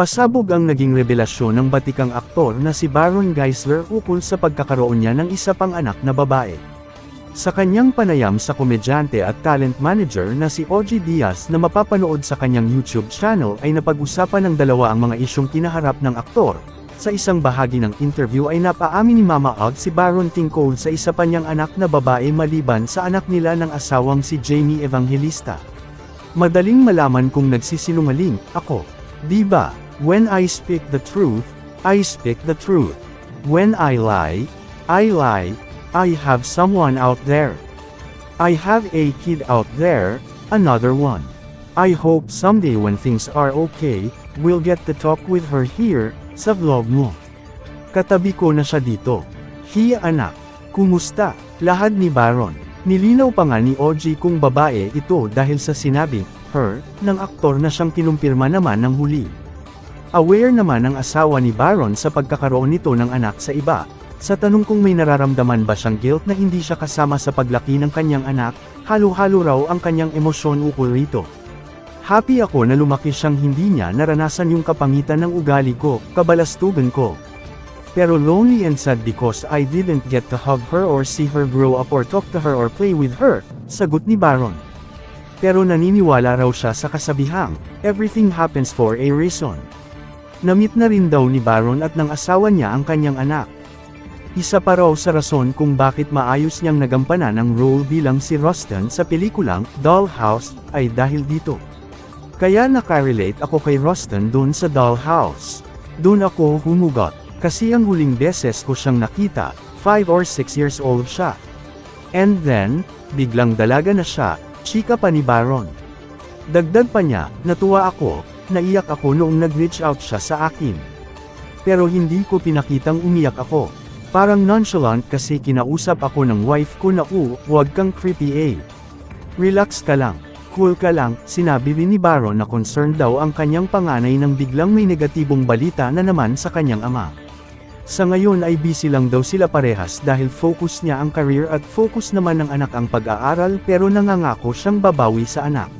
Pasabog ang naging revelasyon ng batikang aktor na si Baron Geisler ukol sa pagkakaroon niya ng isa pang anak na babae. Sa kanyang panayam sa komedyante at talent manager na si Ogie Diaz na mapapanood sa kanyang YouTube channel ay napag-usapan ng dalawa ang mga isyong kinaharap ng aktor. Sa isang bahagi ng interview ay napaamin ni Mama Og si Baron King Cole sa isa pa niyang anak na babae maliban sa anak nila ng asawang si Jamie Evangelista. Madaling malaman kung nagsisinungaling ako. Di ba? When I speak the truth, I speak the truth. When I lie, I lie. I have someone out there. I have a kid out there, another one. I hope someday when things are okay, we'll get to talk with her here, sa vlog mo. Katabi ko na siya dito. Hiya anak, kumusta? Lahad ni Baron. Nilinaw pa nga ni OG kung babae ito dahil sa sinabi, her, ng aktor na siyang kinumpirma naman ng huli. Aware naman ang asawa ni Baron sa pagkakaroon nito ng anak sa iba. Sa tanong kung may nararamdaman ba siyang guilt na hindi siya kasama sa paglaki ng kanyang anak, halo-halo raw ang kanyang emosyon ukol rito. Happy ako na lumaki siyang hindi niya naranasan yung kapangitan ng ugali ko, kabalastugan ko. Pero lonely and sad because I didn't get to hug her or see her grow up or talk to her or play with her, sagot ni Baron. Pero naniniwala raw siya sa kasabihang, everything happens for a reason. Namit na rin daw ni Baron at ng asawa niya ang kanyang anak. Isa pa raw sa rason kung bakit maayos niyang nagampanan ang role bilang si Rustin sa pelikulang Dollhouse ay dahil dito. Kaya nakarelate ako kay Rustin dun sa Dollhouse. Dun ako humugot, kasi ang huling beses ko siyang nakita, 5 or 6 years old siya. And then, biglang dalaga na siya, chika pa ni Baron. Dagdag pa niya, natuwa ako, naiyak ako noong nag-reach out siya sa akin. Pero hindi ko pinakitang umiyak ako. Parang nonchalant kasi kinausap ako ng wife ko na u, huwag kang creepy eh. Relax ka lang, cool ka lang, sinabi ni Baron na concerned daw ang kanyang panganay nang biglang may negatibong balita na naman sa kanyang ama. Sa ngayon ay busy lang daw sila parehas dahil focus niya ang career at focus naman ng anak ang pag-aaral pero nangangako siyang babawi sa anak.